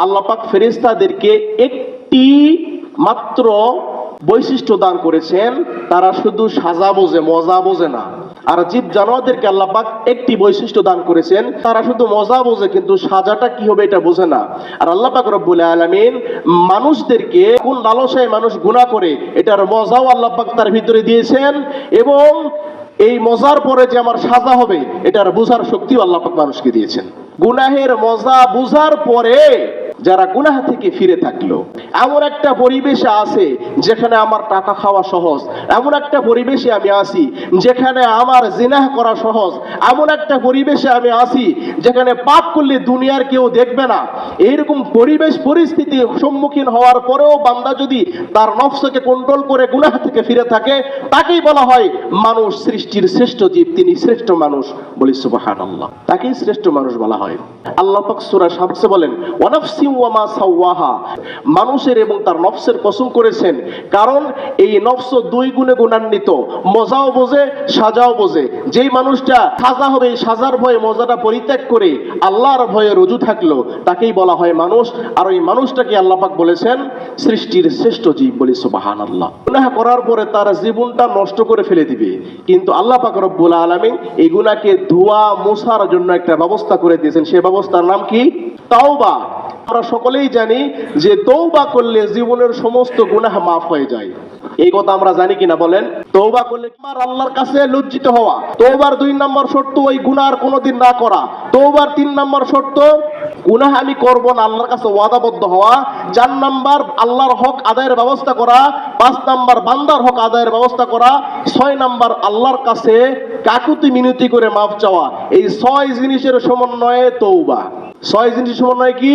আল্লাহ পাক ফেরেশতাদেরকে একটি মাত্র বৈশিষ্ট্য দান করেছেন, তারা শুধু সাজা বোঝে, মজা বোঝে না। আর জীব জানোয়ারদেরকে আল্লাহ পাক একটি বৈশিষ্ট্য দান করেছেন, তারা শুধু মজা বোঝে, কিন্তু সাজাটা কি হবে এটা বোঝে না। আর আল্লাহ পাক রব্বুল আলামিন মানুষদেরকে কোন লালসায় মানুষ গুনাহ করে, এটার মজাও আল্লাহ পাক তার ভিতরে দিয়েছেন এবং এই মজার পরে যে আমার সাজা হবে, এটার বোঝার শক্তিও আল্লাহ পাক মানুষকে দিয়েছেন। গুনাহের মজা বুঝার পরে যারা গুনাহ থেকে ফিরে থাকল। এমন একটা পরিবেশে আছে যেখানে আমার টাকা খাওয়া সহজ। এমন একটা পরিবেশে আমি আসি যেখানে আমার জিনাহ করা সহজ। এমন একটা পরিবেশে আমি আসি যেখানে পাপ করলে দুনিয়ার কেউ দেখবে না। এইরকম পরিবেশ, পরিস্থিতি সম্মুখীন হওয়ার পরেও বান্দা যদি তার নফসকে কন্ট্রোল করে, গুনাহ থেকে ফিরে থাকে, তাকেই বলা হয় মানুষ সৃষ্টির শ্রেষ্ঠ জীব, তিনি শ্রেষ্ঠ মানুষ বলি সুবহানাল্লাহ। তাকেই শ্রেষ্ঠ মানুষ বলা হয়। আল্লাহ পাক সূরা শামসে বলেন ওয়ানাফসি ওয়া মা সাওয়াহা। মানুষের এবং তার নফসের কসম করেছেন, কারণ এই নফস দুই গুণে গুণান্বিত। মজাও বোঝে, সাজাও বোঝে। যেই মানুষটা সাজা হবে, সাজার ভয়ে মজাটা পরিত্যাগ করে আল্লাহর ভয়ে রুজু থাকল, তাকেই বলা হয় মানুষ, আর ওই মানুষটাকে আল্লাহ পাক বলেছেন সৃষ্টির শ্রেষ্ঠ জীব বলি সুবাহান আল্লাহ গুনাহ করার পরে তার জীবনটা নষ্ট করে ফেলে দিবে। কিন্তু আল্লাহ পাক রব্বুল আলামিন এই গুনাহকে ধোয়া, মোছার জন্য একটা ব্যবস্থা করে দিয়েছেন। সেই ব্যবস্থার নাম কি? তাওবা। আমরা সকলেই জানি যে তৌবা করলে জীবনের সমস্ত গুনাহ মাফ হয়ে যায়। এই কথা আমরা জানি কিনা বলেন? তৌবা করলে আমার আল্লাহর কাছে লজ্জিত হওয়া। তৌবার দুই নম্বর শর্ত, ওই গুনার কোনোদিন না করা। তৌবার তিন নম্বর শর্ত গুনাহ আমি করব না, আল্লাহর কাছে ওয়াদাবদ্ধ হওয়া। চার নাম্বার, আল্লাহর হক আদায়ের ব্যবস্থা করা। পাঁচ নাম্বার, বান্দার হক আদায়ের ব্যবস্থা করা। ছয় নাম্বার, আল্লাহর কাছে কাকুতি মিনতি করে মাফ চাওয়া। এই ছয় জিনিসের সমন্বয়ে তৌবা ছয় জিনিসের সমন্বয়ে কি?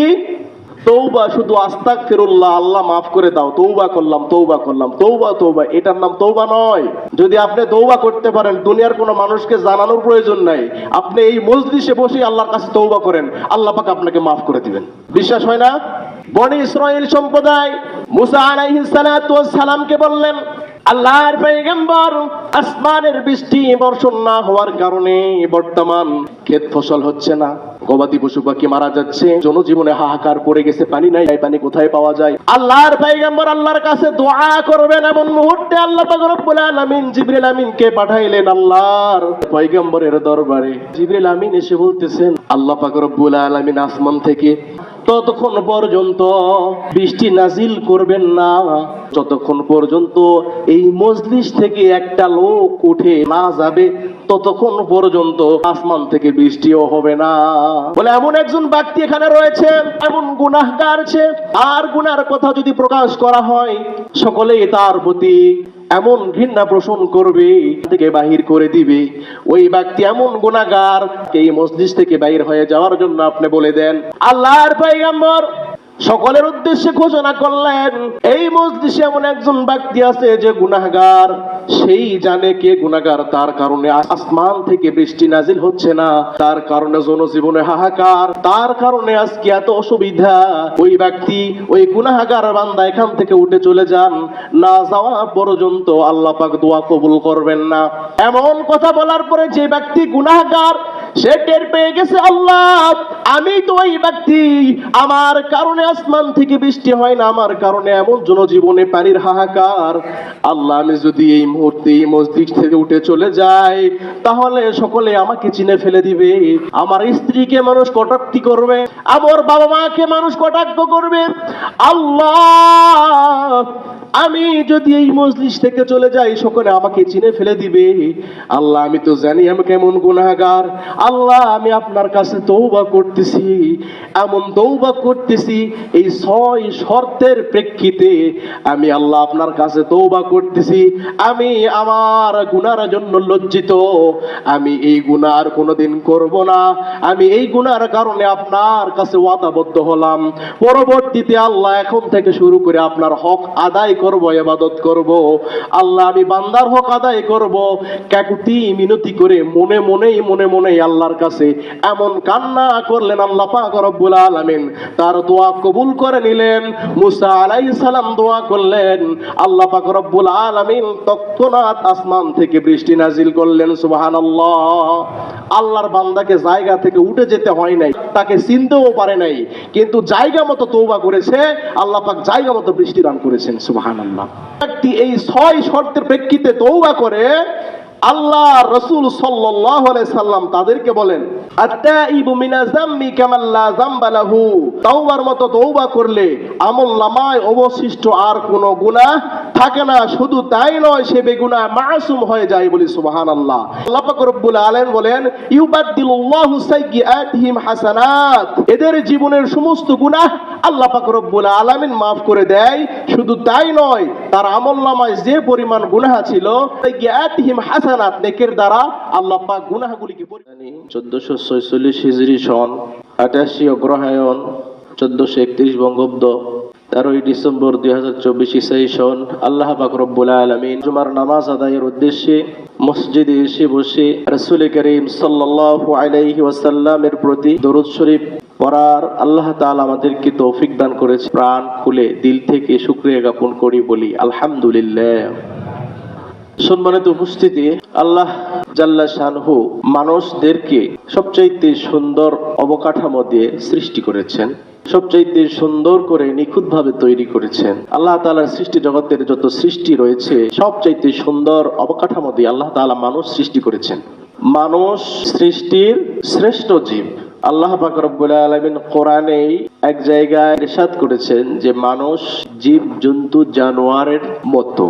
তৌবা শুধু আস্তাক ফিরুল্লাহ আল্লাহ মাফ করে দাও। তৌবা করলাম তৌবা করলাম তৌবা তৌবা এটার নাম তৌবা নয়। যদি আপনি তৌবা করতে পারেন, দুনিয়ার কোনো মানুষকে জানানোর প্রয়োজন নাই। আপনি এই মজলিসে বসে আল্লাহর কাছে তৌবা করেন, আল্লাহ পাক আপনাকে মাফ করে দিবেন। বিশ্বাস হয় না? বনি ইসরাইল সম্প্রদায় মুসা আলাইহিস সালাতু সালামকে বললেন, আল্লাহর পয়গম্বর আসমানের বৃষ্টি বর্ষণ না হওয়ার কারণে বর্তমান ক্ষেত ফসল হচ্ছে না। গবাদি পশু পাখি মারা যাচ্ছে, জনজীবনে হাহাকার পড়ে গেছে, পানি নাই পানি কোথায় পাওয়া যায়? আল্লাহর পাইগাম্বর আল্লাহর কাছে দোয়া করবেন এমন মুহূর্তে আল্লাহ রব্বুল আলামিন জিবরিল আমিনকে পাঠাইলেন আল্লাহর পয়গম্বরের দরবারে। জিবরিল আমিন এসে বলতেছেন, আল্লাহ পাক রব্বুল আলামিন আসমান থেকে ততক্ষণ পর্যন্ত বৃষ্টি নাজিল করবেন না। যতক্ষণ পর্যন্ত এই মজলিস থেকে একটা লোক উঠে না যাবে, ততক্ষণ পর্যন্ত আসমান থেকে বৃষ্টিও হবে না। বলে এমন একজন ব্যক্তি এখানে রয়েছে, এমন গুনাহগার আর গুনার কথা যদি প্রকাশ করা হয় সকলেই তার প্রতি এমন ঘৃণা পোষণ করবে থেকে বাহির করে দিবে। ওই ব্যক্তি এমন গুণাগার এই মসজিদ থেকে বাহির হয়ে যাওয়ার জন্য আপনি বলে দেন, আল্লাহর পয়গম্বর সকলের উদ্দেশ্যে ঘোষণা করলেন, এই মসজিদে এমন একজন ব্যক্তি আছে যে গুনাহগার। সেই জানে কে গুনাহগার, তার কারণে আসমান থেকে বৃষ্টি নাজিল হচ্ছে না। তার কারণে জনজীবনে হাহাকার। তার কারণে আজকে এত অসুবিধা। ওই ব্যক্তি, ওই গুনাহগার বান্দা এখান থেকে উঠে চলে যান। না যাওয়া পর্যন্ত আল্লাহ পাক দোয়া কবুল করবেন না। এমন কথা বলার পরে যে ব্যক্তি গুনাহগার সে টের পেয়ে গেছে, আল্লাহ, আমি তো ওই ব্যক্তি। আমার কারণে আসমান থেকে বৃষ্টি হয় না, আমার কারণে এমন জনজীবনে পানির হাহাকার। আল্লাহ, আমি যদি এই মুহূর্তে এই মসজিদ থেকে উঠে চলে যাই, তাহলে সকলে আমাকে চিনে ফেলে দিবে। আমার স্ত্রীকে মানুষ কটাক্তি করবে, আমার বাবা মাকে মানুষ কটাক্ষ করবে। আল্লাহ, আমি যদি এই মজলিস থেকে চলে যাই, সকলে আমাকে চিনে ফেলে দিবে। আল্লাহ, আমি তো জানি আমি কেমন গুনাহগার। আল্লাহ, আমি আপনার কাছে তৌবা করতেছি। এমন তৌবা করতেছি, এই ছয় শর্তের প্রেক্ষিতে আমি আল্লাহ আপনার কাছে তৌবা করতেছি। আমি আমার গুনার জন্য লজ্জিত। আমি এই গুনার কোনোদিন করব না। আমি এই গুনার কারণে আপনার কাছে ওয়াদাবদ্ধ হলাম। পরবর্তীতে আল্লাহ এখন থেকে শুরু করে আপনার হক আদায় করব এবাদত করব। আল্লাহ, আমি বান্দার হক আদায় করব। কাকুতি মিনতি করে মনে মনেই মনে মনেই আল্লাহর কাছে এমন কান্না করলেন আল্লাহ পাক রব্বুল আলামিন। তার দোয়া কবুল করে নিলেন। মুসা আলাইহিস সালাম দোয়া করলেন। আল্লাহ পাক রব্বুল আলামিন তৎক্ষণাৎ আসমান থেকে বৃষ্টি নাজিল করলেন, সুবহানাল্লাহ। আল্লাহর বান্দাকে জায়গা থেকে উঠে যেতে হয় নাই, তাকে চিনতেও পারে নাই, কিন্তু জায়গা মতো তৌবা করেছে, আল্লাহ পাক জায়গা মতো বৃষ্টি দান করেছেন, সুবহানাল্লাহ। ব্যক্তি এই ছয় শর্তের প্রেক্ষিতে তৌবা করে আল্লাহ রসুল সাল্লাম তাদেরকে বলেন তাওবার মতো তৌবা করলে আমল নামায় অবশিষ্ট আর কোনো গুনাহ থাকে না, শুধু তাই নয়, সে বেগুনা মাসুম হয়ে যায় বলি সুবহানাল্লাহ। আল্লাহ পাক রব্বুল আলামিন বলেন, ইউবাদদিলুল্লাহু সাইয়্যাতিহিম হাসানাত। এদের জীবনের সমস্ত গুনাহ আল্লাহ পাক রব্বুল আলামিন maaf করে দেয়। শুধু তাই নয়, তার আমল নামায় যে পরিমাণ গুনাহ ছিল সাইয়্যাতিহিম হাসানাত, নেকের দ্বারা আল্লাহ পাক গুনাহগুলিকে চোদ্দশো ছয়চল্লিশ হিজরি সন আটাশি অগ্রহায়ণ, চোদ্দশো একত্রিশ বঙ্গাব্দ তেরোই ডিসেম্বর দুই হাজার চব্বিশ ইসাই সন আল্লাহ পাক রব্বুল আলমিন জুমার নামাজ আদায়ের উদ্দেশ্যে মসজিদে এসে বসে রসুল করিম আলাইহি ওয়াসাল্লামের প্রতি দরুদ শরীফ পড়ার আল্লাহ আমাদেরকে তৌফিক দান করেছে। প্রাণ খুলে দিল থেকে শুক্রিয়া জ্ঞাপন করি, বলি আলহামদুলিল্লাহ। সম্মানিত উপস্থিতি, আল্লাহ জাল্লা শানহু মানুষদেরকে সবচাইতে সুন্দর অবকাঠামো দিয়ে সৃষ্টি করেছেন। সবচাইতে সুন্দর করে নিখুঁতভাবে তৈরি করেছেন। আল্লাহ তাআলার সৃষ্টি জগতের যত সৃষ্টি রয়েছে, সবচাইতে সুন্দর অবকাঠামো দিয়ে আল্লাহ তাআলা মানুষ সৃষ্টি করেছেন। মানুষ সৃষ্টির শ্রেষ্ঠ জীব। আল্লাহ পাক রব্বুল আলামিন কোরআনেই এক জায়গায় ইরশাদ করেছেন যে মানুষ জীব জন্তু জানোয়ারের মতো।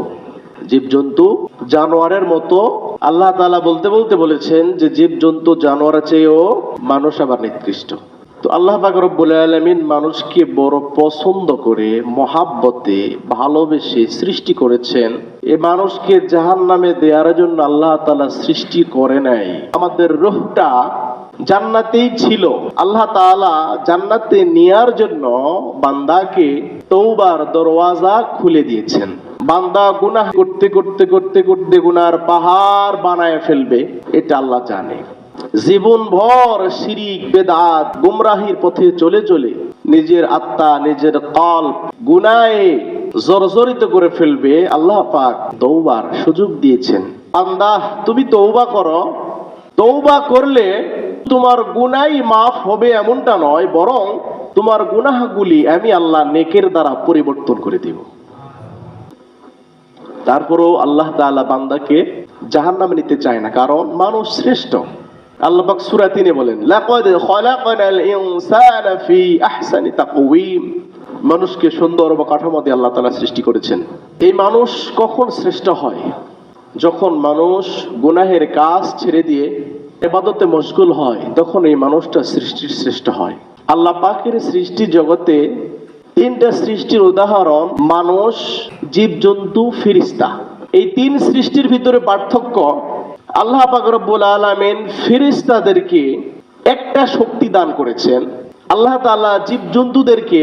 জীবজন্তু জানোয়ারের মতো। আল্লাহ তাআলা বলতে বলতে বলেছেন যে জীবজন্তু জানোয়ারের চেয়েও মানুষ আবার নিকৃষ্ট। তো আল্লাহ রব্বুল আলামিন মানুষকে বড় পছন্দ করে, মহাব্বতে ভালোবেসে সৃষ্টি করেছেন। এ মানুষকে জাহান নামে দেওয়ার জন্য আল্লাহ তাআলা সৃষ্টি করে নাই। আমাদের রূহটা জান্নাতেই ছিল। আল্লাহ তাআলা জান্নাতে নেয়ার জন্য বান্দাকে তৌবার দরওয়াজা খুলে দিয়েছেন। বান্দা গুনাহ করতে করতে করতে করতে গুনার পাহাড় বানায় ফেলবে, এটা আল্লাহ জানে। জীবন ভর শিরিক, বেদাত, গুমরাহির পথে চলে চলে নিজের আত্মা, নিজের কল গুনায়ে জর্জরিত করে ফেলবে আল্লাহ পাক তৌবার সুযোগ দিয়েছেন। বান্দা, তুমি তৌবা করো। তৌবা করলে তোমার গুনাই মাফ হবে এমনটা নয়, বরং তোমার গুনাহগুলি আমি আল্লাহ নেকের দ্বারা পরিবর্তন করে দিব। তারপরেও আল্লাহ তাআলা বান্দাকে জাহান্নামে নিতে চায় না, কারণ মানুষ শ্রেষ্ঠ। আল্লাহ পাক সূরা 3 এ বলেন, লাকাদ খলাকনাল ইনসানা ফি আহসানি তাকওয়িম। মানুষকে সুন্দর বা কাঠামো দিয়ে আল্লাহ তাআলা সৃষ্টি করেছেন। এই মানুষ কখন শ্রেষ্ঠ হয়? যখন মানুষ গুনাহের কাজ ছেড়ে দিয়ে এবাদতে মশগুল হয়, তখন এই মানুষটা সৃষ্টির শ্রেষ্ঠ হয়। আল্লাহ পাকের সৃষ্টি জগতে তিনটা সৃষ্টির উদাহরণ, মানুষ, জীবজন্তু, ফিরিস্তা। এই তিন সৃষ্টির ভিতরে পার্থক্য আল্লাহ পাক রব্বুল আলামিন ফিরিস্তাদেরকে একটা শক্তি দান করেছেন। আল্লাহ তাআলা জীবজন্তুদেরকে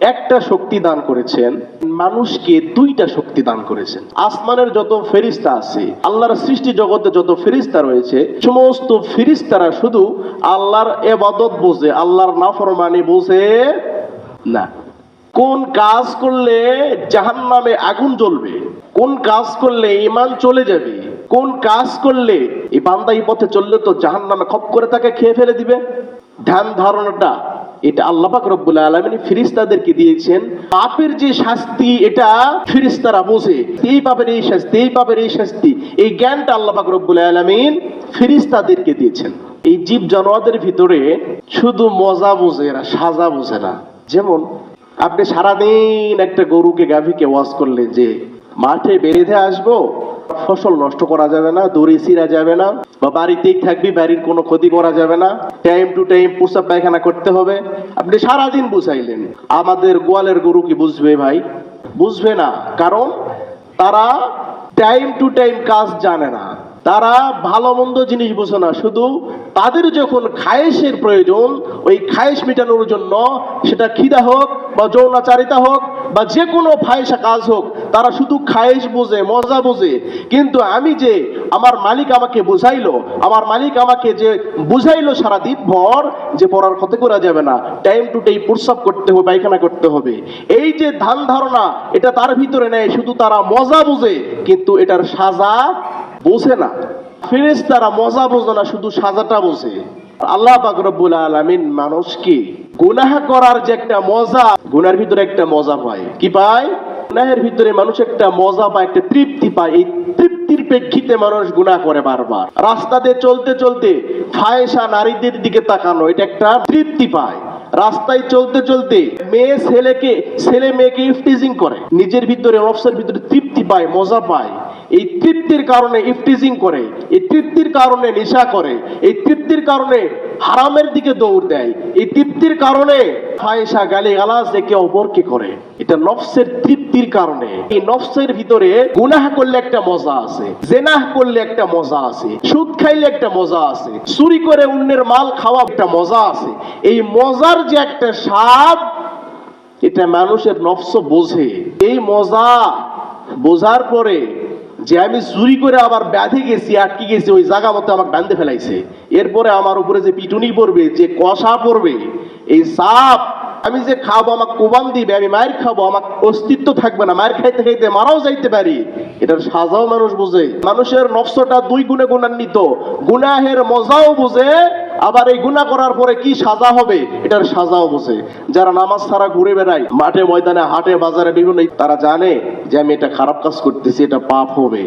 একটা শক্তি দান করেছেন। মানুষকে দুইটা শক্তি দান করেছেন। আসমানের যত ফেরিস্তা আছে, আল্লাহর সৃষ্টি জগতে যত ফেরিস্তা রয়েছে, সমস্ত ফেরিস্তারা শুধু আল্লাহর এবাদত বোঝে, আল্লাহর নাফরমানি বোঝে না। কোন কাজ করলে জাহান্নামে আগুন জ্বলবে, কোন কাজ করলে ইমান চলে যাবে কোন কাজ করলে এই বান্দা এই পথে চললে তো জাহান্নামে খপ করে তাকে খেয়ে ফেলে দিবে? ধ্যান ধারণাটা, এটা আল্লাহ পাক রব্বুল আলামিন ফিরিস্তাদেরকে দিয়েছেন। পাপের যে শাস্তি, এটা ফিরিস্তারা বোঝে। এই পাপের এই শাস্তি, এই পাপের এই শাস্তি, এই জ্ঞানটা আল্লাহ পাক রব্বুল আলামিন ফিরিস্তাদেরকে দিয়েছেন। এই জীব জানোয়ারদের ভিতরে শুধু মজা বোঝে না, সাজা বোঝে না। যেমন, আপনি সারাদিন একটা গরুকে গাভীকে ওয়াশ করলেন যে, মাঠে বেঁধে আসব ফসল নষ্ট করা যাবে না, দড়ি ছিঁড়া যাবে না, বা বাড়িতেই থাকবি, বাড়ির কোনো ক্ষতি করা যাবে না। টাইম টু টাইম প্রসাব পায়খানা করতে হবে। আপনি সারাদিন বুঝাইলেন। আমাদের গোয়ালের গরু কি বুঝবে ভাই? বুঝবে না। কারণ তারা টাইম টু টাইম কাজ জানে না। তারা ভালো মন্দ জিনিস বোঝে না। শুধু তাদের যখন খায়েশের প্রয়োজন, ওই খায়েশ মেটানোর জন্য সেটা খিদা হোক বা যৌনাচারিতা হোক বা যে কোনো ফায়সা কাজ হোক, তারা শুধু খায়েশ বোঝে, মজা বোঝে। কিন্তু আমি যে আমার মালিক আমাকে বুঝাইলো, আমার মালিক আমাকে যে বুঝাইলো সারা দিন ভর যে পড়ার ক্ষতি করা যাবে না টাইম টু টাইম প্রস্রাব করতে হবে, পায়খানা করতে হবে। এই যে ধান ধারণা, এটা তার ভিতরে নেয় শুধু তারা মজা বোঝে, কিন্তু এটার সাজা বোঝে না। ফেরেস তারা মজা বোঝে না, শুধু সাজাটা বোঝে। আল্লাহ পাক রব্বুল আলামিন মানুষকে গুনাহ করার যে একটা মজা গুনার ভিতরে একটা মজা পায়। কি পায়? গুনাহের ভিতরে মানুষ একটা মজা পায়, একটা তৃপ্তি পায়। এই তৃপ্তির প্রেক্ষিতে মানুষ করে বারবার। রাস্তাতে চলতে চলতে ফায়েসা নারীদের দিকে তাকানো, এটা একটা তৃপ্তি পায়। রাস্তায় চলতে চলতে মেয়ে ছেলেকে, ছেলে মেয়েকে ইফটিজিং করে। নিজের ভিতরে, নফসের ভিতরে তৃপ্তি পায়, মজা পায়। এই তৃপ্তির কারণে ইফটিজিং করে, এই তৃপ্তির কারণে নেশা করে, এই তৃপ্তির কারণে হারামের দিকে দৌড় দেয়, এই তৃপ্তির কারণে ফায়সা গালি গালাজ একে অপরকে করে। এটা নফসের তৃপ্তির কারণে। এই নফসের ভিতরে গুনাহ করলে একটা মজা আছে, জেনাহ করলে একটা মজা আছে, সুদ খাইলে একটা মজা আছে, চুরি করে অন্যের মাল খাওয়া একটা মজা আছে। এই মজার যে একটা স্বাদ, এটা মানুষের নফস বোঝে। এই মজা বোঝার পরে যে আমি চুরি করে আবার ব্যাধে গেছি, আটকে গেছি, ওই জায়গা মতো আমাকে বান্ধে ফেলাইছে। এরপরে আমার উপরে যে পিটুনি পড়বে, যে কষা পড়বে, এই সাপ, আমি যে খাব, আমাকে কোবান দিবে, আমি মায়ের খাব, আমার অস্তিত্ব থাকবে না, মায়ের খাইতে খাইতে মারাও যাইতে পারি। এটার সাজাও মানুষ বুঝে। মানুষের নফসটা দুই গুণে গুণান্বিত। গুনাহের মজাও বোঝে আবার এই গুনাহ করার পরে কি সাজা হবে? এটার সাজাও বোঝে যারা নামাজ ছাড়া ঘুরে বেড়ায়, মাঠে, ময়দানে, হাটে, বাজারে বিভিন্ন, তারা জানে যে আমি এটা খারাপ কাজ করতেছি, এটা পাপ হবে।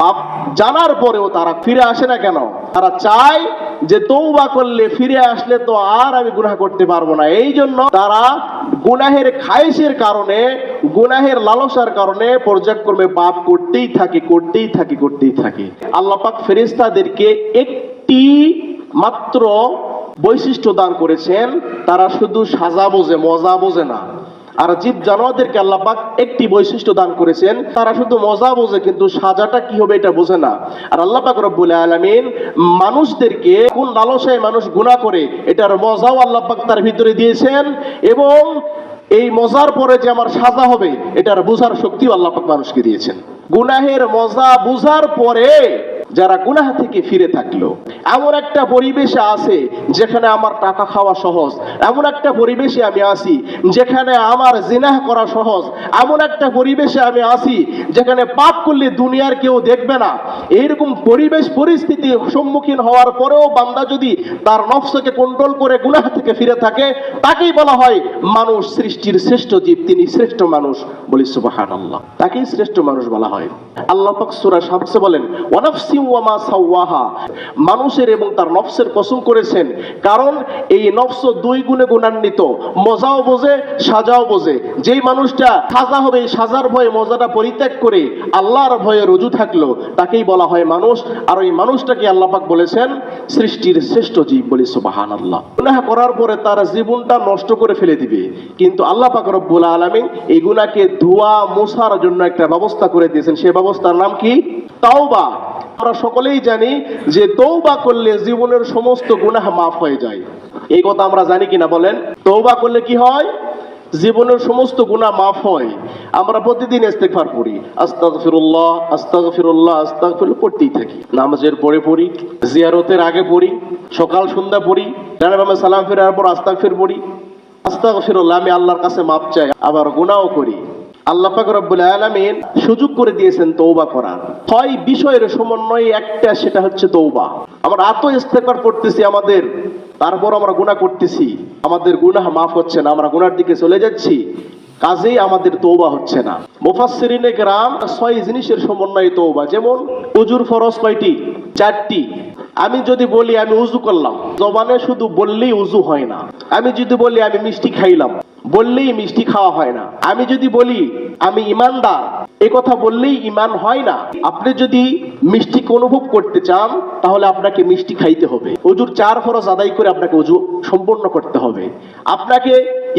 পাপ জানার পরেও তারা ফিরে আসে না কেন? তারা চায় যে তৌবা করলে, ফিরে আসলে তো আর আমি গুনাহ করতে পারব না। এই জন্য তারা গুনাহের খায়েশের কারণে, গুনাহের লালসার কারণে পর্যায়ক্রমে পাপ করতেই থাকে করতেই থাকে করতেই থাকে। আল্লাহ ফেরিস্তাদেরকে একটি মাত্র বৈশিষ্ট্য দান করেছেন, তারা শুধু সাজা বোঝে, মজা বোঝে না। আর জীব জানোয়ারদেরকে আল্লাহ পাক একটি বৈশিষ্ট্য দান করেছেন, তারা শুধু মজা বোঝে, কিন্তু সাজাটা কি হবে এটা বোঝে না। আর আল্লাহ পাক রব্বুল আলামিন মানুষদেরকে কোন লালসায় মানুষ গুনাহ করে, এটার মজাও আল্লাহ পাক তার ভিতরে দিয়েছেন এবং এই মজার পরে যে আমার সাজা হবে, এটার বোঝার শক্তিও আল্লাহ পাক মানুষকে দিয়েছেন। গুনাহের মজা বুঝার পরে যারা গুনাহ থেকে ফিরে থাকল। এমন একটা পরিবেশে আছে যেখানে আমার টাকা খাওয়া সহজ। এমন একটা পরিবেশে আমি আছি যেখানে আমার জিনাহ করা সহজ। এমন একটা পরিবেশে আমি আছি যেখানে পাপ করলে দুনিয়ার কেউ দেখবে না। এইরকম পরিবেশ, পরিস্থিতি সম্মুখীন হওয়ার পরেও বান্দা যদি তার নফসকে কন্ট্রোল করে গুনাহ থেকে ফিরে থাকে, তাকেই বলা হয় মানুষ সৃষ্টির শ্রেষ্ঠ জীব। তিনি শ্রেষ্ঠ মানুষ বলি সুবাহান আল্লাহ তাকেই শ্রেষ্ঠ মানুষ বলা হয়। আল্লাহ পাক সূরা শামসে বলেন ওয়ানাফসি মানুষের এবং তার নফসের কসম করেছেন, কারণ এই নফস দুই গুণে গুণান্বিত। মজাও বোঝে, সাজাও বোঝে। যেই মানুষটা সাজা হবে সাজার ভয়ে মজাটা পরিত্যাগ করে আল্লাহর ভয়ে রুজু থাকল, তাকেই বলা হয় মানুষ। আর ওই মানুষটাকে আল্লাহ পাক বলেছেন, সৃষ্টির শ্রেষ্ঠ জীব বলি সুবাহান আল্লাহ গুনাহ করার পরে তার জীবনটা নষ্ট করে ফেলে দিবে। কিন্তু আল্লাহ পাক রব্বুল আলামিন এই গুনাহকে ধোয়া, মোছার জন্য একটা ব্যবস্থা করে দিয়েছেন। সেই ব্যবস্থার নাম কি? তাওবা। আমরা সকলেই জানি যে তৌবা করলে জীবনের সমস্ত গুনাহ মাফ হয়ে যায়। এই কথা আমরা জানি কিনা বলেন? তৌবা করলে কি হয়? জীবনের সমস্ত গুনাহ মাফ হয়। আমরা প্রতিদিন ইস্তেগফার পড়ি। আস্তাগফিরুল্লাহ আস্তাগফিরুল্লাহ আস্তাগফির পড়তেই থাকি। নামাজের পরে পড়ি, জিয়ারতের আগে পড়ি, সকাল সন্ধ্যা পড়ি ডানে বামে সালাম ফেরার পর আস্তাগফির পড়ি। আস্তাগফিরুল্লাহ, আমি আল্লাহর কাছে মাপ চাই, আবার গুনাহও করি। আল্লাহ পাক রব্বুল আলামিন সুযোগ করে দিয়েছেন তৌবা করার। ছয় বিষয়ের সমন্বয়ে একটা সেটা হচ্ছে তৌবা আমরা এত ইস্তেগফার পড়তেছি আমাদের, তারপর আমরা গুনাহ করতেছি। আমাদের গুনাহ মাফ হচ্ছে না, আমরা গুনার দিকে চলে যাচ্ছি। কাজেই আমাদের তৌবা হচ্ছে না। মুফাসসিরিনে গ্রাম ছয় জিনিসের সমন্বয়ে তৌবা যেমন উজুর ফরজ কয়টি? চারটি। আমি যদি বলি আমি উজু করলাম, জবানে শুধু বললেই উজু হয় না। আমি যদি বলি আমি মিষ্টি খাইলাম বললেই মিষ্টি খাওয়া হয় না। আমি যদি বলি, আমি ইমানদার, এ কথা বললেই ইমান হয় না। আপনি যদি মিষ্টিকে অনুভব করতে চান, তাহলে আপনাকে মিষ্টি খাইতে হবে। অজুর চার ফরজ আদায় করে আপনাকে অজু সম্পন্ন করতে হবে। আপনাকে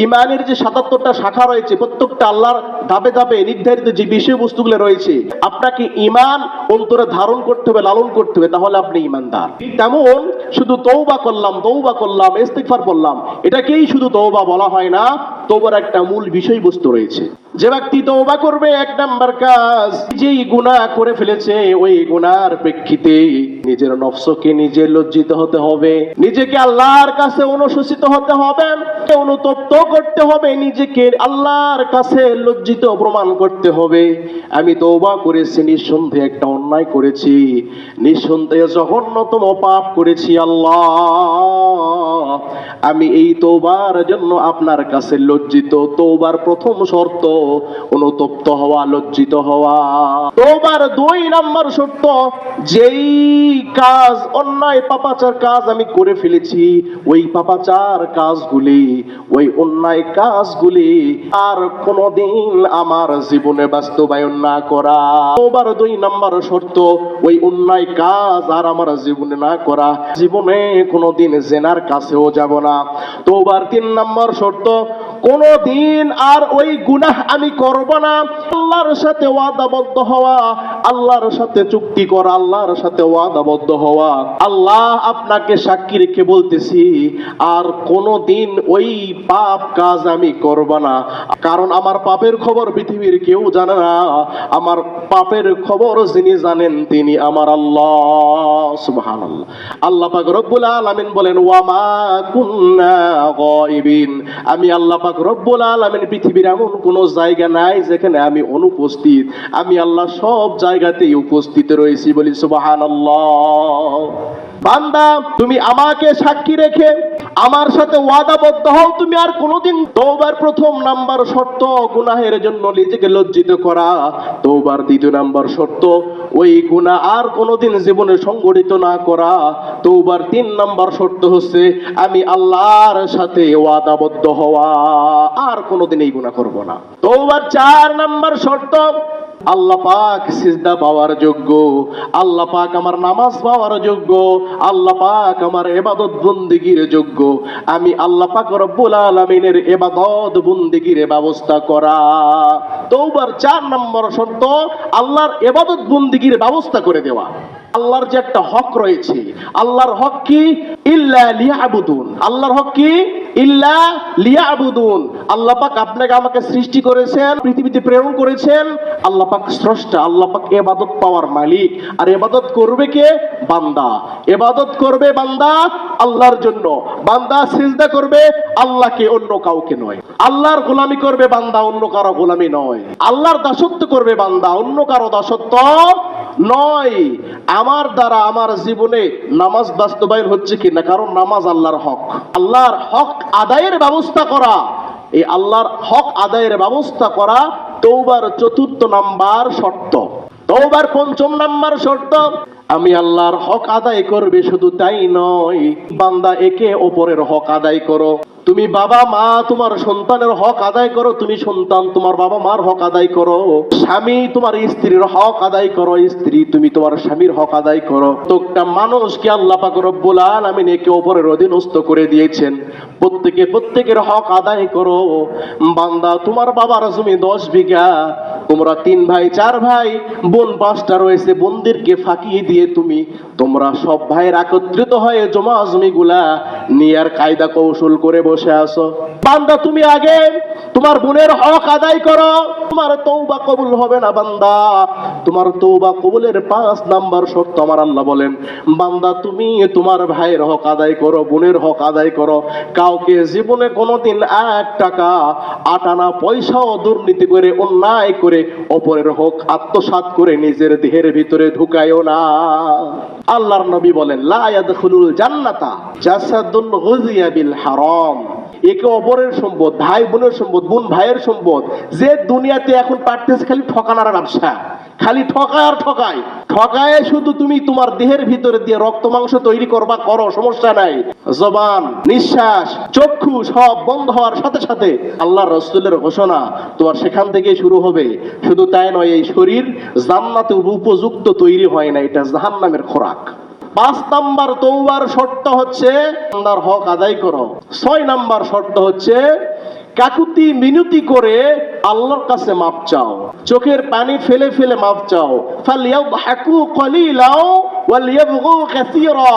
ইমানের যে সাতাত্তরটা শাখা রয়েছে, প্রত্যেকটা আল্লাহর ধাপে ধাপে নির্ধারিত যে বিষয়বস্তুগুলো রয়েছে, আপনাকে ইমান অন্তরে ধারণ করতে হবে, লালন করতে হবে, তাহলে আপনি ইমানদার। তেমন শুধু তৌবা করলাম তৌবা করলাম, ইস্তিগফার করলাম, এটাকেই শুধু তৌবা বলা হয় না। তোবার একটা মূল বিষয়বস্তু রয়েছে। যে ব্যক্তি তওবা করবে, এক নাম্বার কাজ যেই গুনাহ করে ফেলেছে, ওই গুনার প্রেক্ষিতে নিজের নফসকে নিজে লজ্জিত হতে হবে, নিজেকে আল্লাহর কাছে অনুশোচিত হতে হবে, অনুতপ্ত করতে হবে, নিজেকে আল্লাহর কাছে লজ্জিত প্রমাণ করতে হবে। আমি তওবা করেছি, নিঃসন্দেহে একটা অন্যায় করেছি, নিঃসন্দেহে জঘন্যতম পাপ করেছি আল্লাহ। আমি এই তওবার জন্য আপনার কাছে লজ্জিত তওবার প্রথম শর্ত, অনুতপ্ত হওয়া, লজ্জিত হওয়া। তওবার দুই নম্বর শর্ত, যেই কাজ, অন্যায় পাপাচার কাজ আমি করে ফেলেছি, ওই পাপাচার কাজগুলি, ওই অন্যায় কাজগুলি আর কোনোদিন আমার জীবনে বাস্তবায়ন না করা। তওবার দুই নম্বর শর্ত, ওই অন্যায় কাজ আর আমার জীবনে না করা। জীবনে কোনোদিন জেনার কাছেও যাব না। তোবার তিন নম্বর শর্ত কোনদিন আর ওই গুনাহ আমি করব না। আল্লাহর সাথে ওয়াদাবদ্ধ হওয়া, আল্লাহর সাথে চুক্তি করা, আল্লাহর সাথে ওয়াদাবদ্ধ হওয়া। আল্লাহ আপনাকে সাক্ষী রেখে বলতেছি, আর কোনদিন ওই পাপ কাজ আমি করব না। কারণ আমার পাপের খবর পৃথিবীর কেউ জানে না। আমার পাপের খবর যিনি জানেন, তিনি আমার আল্লাহ। সুবহানাল্লাহ। আল্লাহ পাক রব্বুল আলামিন বলেন ওয়ামা কুন্না গায়বিন। আমি আল্লাহ পাক রব্বুল আলামিন পৃথিবীর এমন কোন জায়গা নাই যেখানে আমি অনুপস্থিত। আমি আল্লাহ সব জায়গাতেই উপস্থিত রয়েছি বলি সুবহানাল্লাহ। বান্দা, তুমি আমাকে সাক্ষী রেখে আমার সাথে ওয়াদাবদ্ধ হও, তুমি আর কোনোদিন তওবার প্রথম নাম্বার শর্ত গুনাহের জন্য নিজেকে লজ্জিত করা। তওবার দ্বিতীয় নাম্বার শর্ত, ওই গুনাহ আর কোনোদিন জীবনে সংগঠিত না করা। তওবার তিন নাম্বার শর্ত হচ্ছে, আমি আল্লাহর সাথে ওয়াদাবদ্ধ হওয়া, আর কোনোদিন এই গুণা করব না। তওবার চার নাম্বার শর্ত আল্লাহ পাক সিজদা পাওয়ার যোগ্য, আল্লাহ পাক আমার নামাজ পাওয়ার যোগ্য, আল্লাহ পাক আমার এবাদত বন্দিগির যোগ্য। আমি আল্লাহ পাক রব্বুল আলামিনের এবাদত বন্দিগির ব্যবস্থা করা। তোবার চার নম্বর শর্ত, আল্লাহর এবাদত বন্দিগির ব্যবস্থা করে দেওয়া। আল্লাহর যে একটা হক রয়েছে, আল্লাহর হক কি? ইল্লা লিয়াবুদুন। আল্লাহর হক কি? ইল্লা লিয়াবুদুন। আল্লাহ পাক আপনাকে আমাকে সৃষ্টি করেছেন, পৃথিবীতে প্রেরণ করেছেন। আল্লাহ পাক স্রষ্টা, আল্লাহ পাক এবাদত পাওয়ার মালিক। আর এবাদত করবে কে? বান্দা। এবাদত করবে বান্দা আল্লাহর জন্য। বান্দা সিজদা করবে আল্লাহকে, অন্য কাউকে নয়। আল্লাহর গোলামি করবে বান্দা, অন্য কারও গোলামি নয়। আল্লাহর দাসত্ব করবে বান্দা, অন্য কারও দাসত্ব নয়। আমার দ্বারা আমার জীবনে নামাজ বাস্তবায়ন হচ্ছে কিনা কারণ নামাজ আল্লাহর হক। আল্লাহর হক আদায়ের ব্যবস্থা করা। এই আল্লাহর হক আদায়ের ব্যবস্থা করা তৌবার চতুর্থ নাম্বার শর্ত। তৌবার পঞ্চম নাম্বার শর্ত, আমি আল্লাহর হক আদায় করবে শুধু তাই নয়, বান্দা একে অপরের হক আদায় করো। তুমি বাবা, মা তোমার সন্তানের হক আদায় করো, তুমি সন্তান তোমার বাবা মার হক আদায় করো। স্বামী তোমার স্ত্রীর হক আদায় করো, স্ত্রী তুমি তোমার স্বামীর হক আদায় করো। প্রত্যেকটা মানুষকে আল্লাহ পাক রব্বুল আলামিন একে অপরের অধীনস্থ করে দিয়েছেন। প্রত্যেকে প্রত্যেকের হক আদায় করো। বান্দা, তোমার বাবার জমি দশ বিঘা, তোমরা তিন ভাই, চার ভাই, বোন পাঁচটা রয়েছে, বোনদেরকে ফাঁকিয়ে দিয়ে তুমি, তোমরা সব ভাইয়ের একত্রিত হয়ে জমা জমিগুলা নিয়ার কায়দা কৌশল করে বসে আছো। বান্দা, তুমি আগে তোমার বোনের হক আদায় করো। তোমার তৌবা কবুল হবে না, বান্দা। তোমার তৌবা কবুলের পাঁচ নাম্বার শর্ত আমার আল্লাহ বলেন, বান্দা, তুমি তোমার ভাইয়ের হক আদায় করো, বোনের হক আদায় করো। কাউকে জীবনে কোনোদিন এক টাকা, আটানা পয়সাও দুর্নীতি করে, অন্যায় করে অপরের হক আত্মসাৎ করে নিজের দেহের ভিতরে ঢুকায়ও না। আল্লাহর নবী বলেন, লা ইয়াদখুলুল জান্নাতা। বিল হারাম। একে অপরের সম্পদ, ভাই বোনের সম্পদ, বোন ভাইয়ের সম্পদ, যে দুনিয়াতে এখন পারতেছে খালি ঠকানার ব্যবসা, খালি ঠকায় আর ঠকায়। ঠকায় শুধু তুমি তোমার দেহের ভিতরে দিয়ে রক্ত মাংস তৈরি করবা, করো, সমস্যা নাই। জবান, নিঃশ্বাস, চক্ষু সব বন্ধ হওয়ার সাথে সাথে আল্লাহ রসুলের ঘোষণা তোমার সেখান থেকে শুরু হবে। শুধু তাই নয়, এই শরীর জান্নাতে উপযুক্ত তৈরি হয় না, এটা জাহান্নামের খোরাক। পাঁচ নাম্বার তৌবার শর্ত হচ্ছে আল্লাহর হক আদায় করো। ছয় নাম্বার শর্ত হচ্ছে কাকুতি মিনতি করে আল্লাহর কাছে মাপ চাও। চোখের পানি ফেলে ফেলে মাপ চাও। ফালিয়াও হাকু কলিলাও ওয়ালিয়াবগু কাসীরা।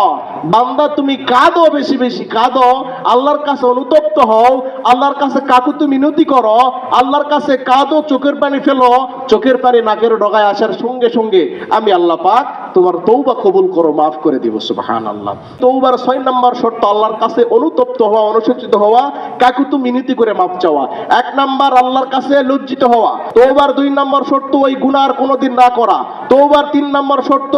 বান্দা, তুমি কাঁদো বেশি বেশি, কাঁদো। আল্লাহর কাছে অনুতপ্ত হও। আল্লাহর কাছে কাকুতি মিনতি করো। আল্লাহর কাছে কাঁদো, চোখের পানি ফেলো। চোখের পানি নাকের ডগায় আসার সঙ্গে সঙ্গে আমি আল্লাহ পাক তোমার তৌবা কবুল করো, মাফ করে দিব সুবহান আল্লাহ তৌবার ছয় নম্বর শর্ত, আল্লাহর কাছে অনুতপ্ত হওয়া অনুসূচিত হওয়া। কাকুতু মিনতি করে মাপ চাওয়া। এক নাম্বার, আল্লাহর কাছে লজ্জিত হওয়া। তৌবার দুই নম্বর শর্ত, ওই গুনার কোনোদিন না করা। তৌবার তিন নম্বর শর্ত,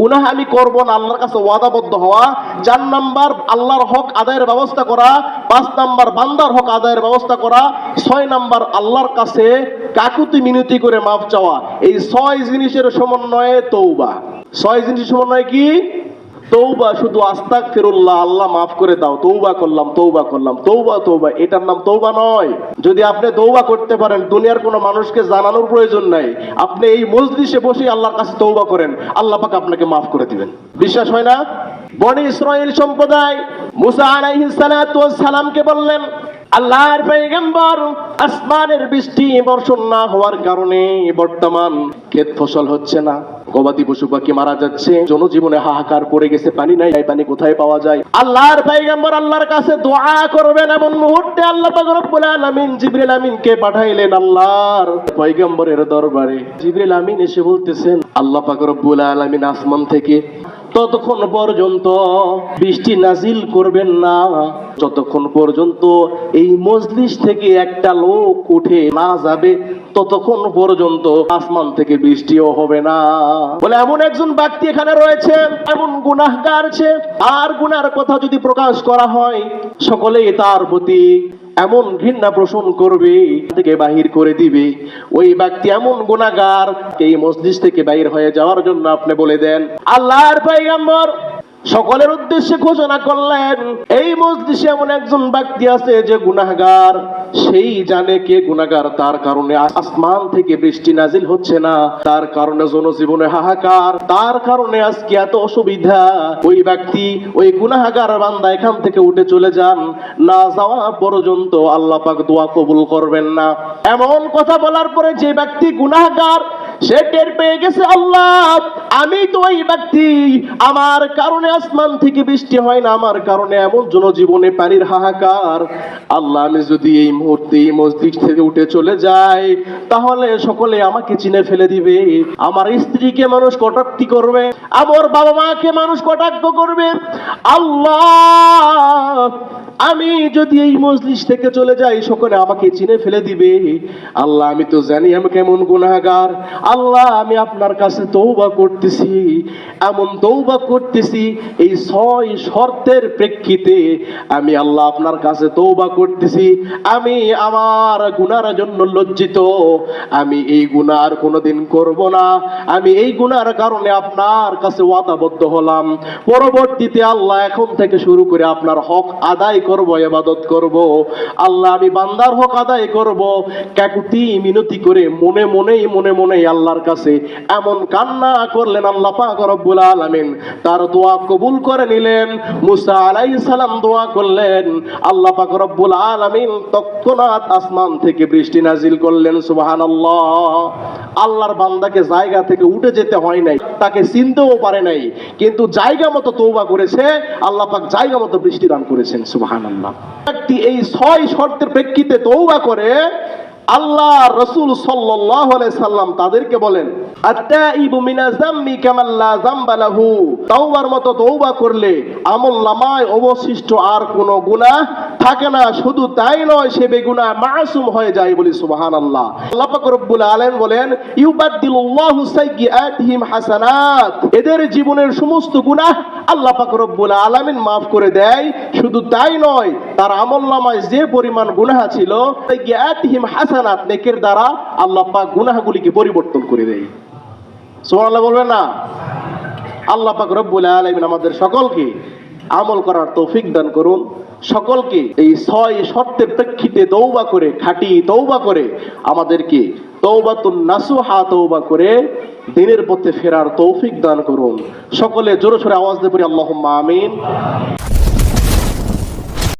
গুনাহ আমি করব না, আল্লাহর কাছে ওয়াদাবদ্ধ হওয়া। চার নাম্বার, আল্লাহর হক আদায়ের ব্যবস্থা করা। পাঁচ নাম্বার, বান্দার হক আদায়ের ব্যবস্থা করা। ছয় নাম্বার, আল্লাহর কাছে কাকুতি মিনতি করে মাপ চাওয়া। এই ছয় জিনিসের সমন্বয়ে তৌবা ছয় জিনিসের সমন্বয়ে কি? তৌবা শুধু আস্তাক ফেরুল্লাহ আল্লাহ মাফ করে দাও। তৌবা করলাম তৌবা করলাম তৌবা তৌবা এটার নাম তৌবা নয়। যদি আপনি তৌবা করতে পারেন, দুনিয়ার কোনো মানুষকে জানানোর প্রয়োজন নাই। আপনি এই মজলিসে বসে আল্লাহর কাছে তৌবা করেন, আল্লাহ পাক আপনাকে মাফ করে দিবেন। বিশ্বাস হয় না? বনি ইসরায়েল সম্প্রদায় মুসা আলাইহিস সালাতু ওয়াস সালামকে বললেন আল্লাহর পয়গম্বর আসমানের বৃষ্টি বর্ষণ না হওয়ার কারণে বর্তমান ক্ষেত ফসল হচ্ছে না। গবাদি পশু পাখি মারা যাচ্ছে, জনজীবনে হাহাকার পড়ে গেছে, পানি নাই এই পানি কোথায় পাওয়া যায়? আল্লাহর পয়গম্বর আল্লাহর কাছে দোয়া করবেন এমন মুহূর্তে আল্লাহ রব্বুল আলামিন জিবরিল আমিনকে পাঠাইলেন আল্লাহর পয়গম্বরের দরবারে। জিবরিল আমিন এসে বলতেছেন, আল্লাহ পাক রব্বুল আলামিন আসমান থেকে ততক্ষণ পর্যন্ত বৃষ্টি নাজিল করবেন না। যতক্ষণ পর্যন্ত এই মজলিস থেকে একটা লোক উঠে না যাবে, ততক্ষণ পর্যন্ত আসমান থেকে বৃষ্টিও হবে না। বলে এমন একজন ব্যক্তি এখানে রয়েছে, এমন গুনাহগার আছে আর গুনার কথা যদি প্রকাশ করা হয়, সকলেই তার প্রতি এমন ঘৃণা পোষণ করবে থেকে বাহির করে দিবে। ওই ব্যক্তি এমন গুণাগার এই মসজিদ থেকে বাহির হয়ে যাওয়ার জন্য আপনি বলে দেন, আল্লাহর পয়গম্বর সকলের উদ্দেশ্যে ঘোষণা করলেন, এই মসজিদে এমন একজন ব্যক্তি আছে যে গুনাহগার। সেই জানে কে গুনাহগার, তার কারণে আসমান থেকে বৃষ্টি নাজিল হচ্ছে না। তার কারণে জনজীবনে হাহাকার। তার কারণে আজকে এত অসুবিধা। ওই ব্যক্তি, ওই গুনাহগার বান্দা এখান থেকে উঠে চলে যান। না যাওয়া পর্যন্ত আল্লাহ পাক দোয়া কবুল করবেন না। এমন কথা বলার পরে যে ব্যক্তি গুনাহগার, সে টের পেয়ে গেছে, আল্লাহ, আমি তো ওই ব্যক্তি। আমার কারণে আসমান থেকে বৃষ্টি হয় না আমার কারণে এমন জনজীবনে পানির হাহাকার। আল্লাহ, আমি যদি এই মুহূর্তে এই মসজিদ থেকে উঠে চলে যাই, তাহলে সকলে আমাকে চিনে ফেলে দিবে। আমার স্ত্রীকে মানুষ কটাক্তি করবে, আমার বাবা মাকে মানুষ কটাক্ষ করবে। আল্লাহ, আমি যদি এই মজলিস থেকে চলে যাই, সকলে আমাকে চিনে ফেলে দিবে। আল্লাহ, আমি তো জানি আমি কেমন গুনাহগার। আল্লাহ, আমি আপনার কাছে তৌবা করতেছি। এমন তৌবা করতেছি এই ছয় শর্তের প্রেক্ষিতে আমি আল্লাহ আপনার কাছে তৌবা করতেছি। আমি আমার গুনার জন্য লজ্জিত। আমি এই গুনাহ আর কোনোদিন করব না। আমি এই গুনার কারণে আপনার কাছে ওয়াদাবদ্ধ হলাম। পরবর্তীতে আল্লাহ এখন থেকে শুরু করে আপনার হক আদায় করব, ইবাদত করব। আল্লাহ আমি বান্দার হক আদায় করব। কাকুতি মিনতি করে মনে মনেই মনে মনেই আল্লাহর কাছে এমন কান্না করলেন আল্লাহ পাক রব্বুল আলামিন। তার দোয়া কবুল করে নিলেন। মুসা আলাইহিস সালাম দোয়া করলেন। আল্লাহ পাক রব্বুল আলামিন তৎক্ষণাৎ আসমান থেকে বৃষ্টি নাজিল করলেন, সুবহানাল্লাহ। আল্লাহর বান্দাকে জায়গা থেকে উঠে যেতে হয় নাই, তাকে চিনতেও পারে নাই, কিন্তু জায়গা মতো তৌবা করেছে, আল্লাহ পাক জায়গা মতো বৃষ্টি দান করেছেন, সুবহানাল্লাহ। ব্যক্তি এই ছয় শর্তের প্রেক্ষিতে তৌবা করে আল্লাহ রসুল আলাইহি সাল্লাম তাদেরকে বলেন তাওবার মতো তওবা করলে আমল অবশিষ্ট আর থাকে না। শুধু তাই নয়, সে বেগুনাহ মাসুম হয়ে যায় বলি সুবহানাল্লাহ। আল্লাহ পাক রব্বুল আলামিন বলেন সাইয়্যাতিহিম হাসানাত। এদের জীবনের সমস্ত গুনাহ আল্লাহ পাক রব্বুল আলামিন মাফ করে দেয়। শুধু তাই নয়, তার আমল নামায় যে পরিমাণ গুনাহ ছিল সাইয়্যাতিহিম হাসানাত নেকের দ্বারা আল্লাহ পাক গুনাহগুলিকে পরিবর্তন করে দেয়। বলবেন না? আল্লাহ পাক রব্বুল আমাদের সকলকে আমল করার তৌফিক দান করুন। সকলকে এই ছয় শর্তের প্রেক্ষিতে তৌবা করে, খাটি তৌবা করে, আমাদেরকে তৌবাতুন নাসুহা তৌবা করে দিনের পথে ফেরার তৌফিক দান করুন। সকলে জোরে সোরে আওয়াজ দিয়ে পড়ি, আল্লাহুম্মা আমিন।